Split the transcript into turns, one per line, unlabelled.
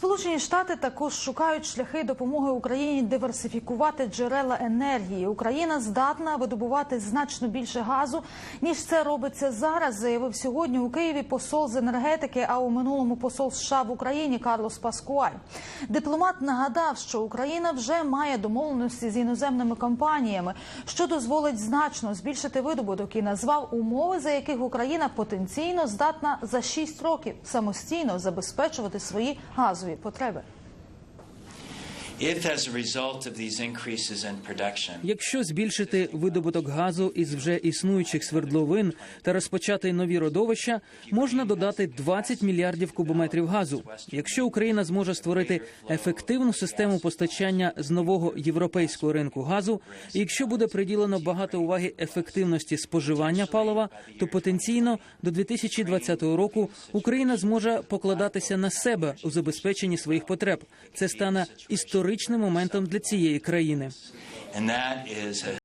Сполучені Штати також шукають шляхи допомоги Україні диверсифікувати джерела енергії. Україна здатна видобувати значно більше газу ніж це робиться зараз. Заявив сьогодні у Києві посол з енергетики, а у минулому посол США в Україні Карлос Паскуаль. Дипломат нагадав, що Україна вже має домовленості з іноземними компаніями, що дозволить значно збільшити видобуток і назвав умови, за яких Україна потенційно здатна за 6 років самостійно забезпечувати свої газові
potreba.
Якщо збільшити видобуток газу із вже існуючих свердловин та розпочати нові родовища, можна додати 20 мільярдів кубометрів газу. Якщо Україна зможе створити ефективну систему постачання з нового європейського ринку газу, якщо буде приділено багато уваги ефективності споживання палива, то потенційно до 2020 року Україна зможе покладатися на себе у забезпеченні своїх потреб. Це стане історичним моментом для цієї країни.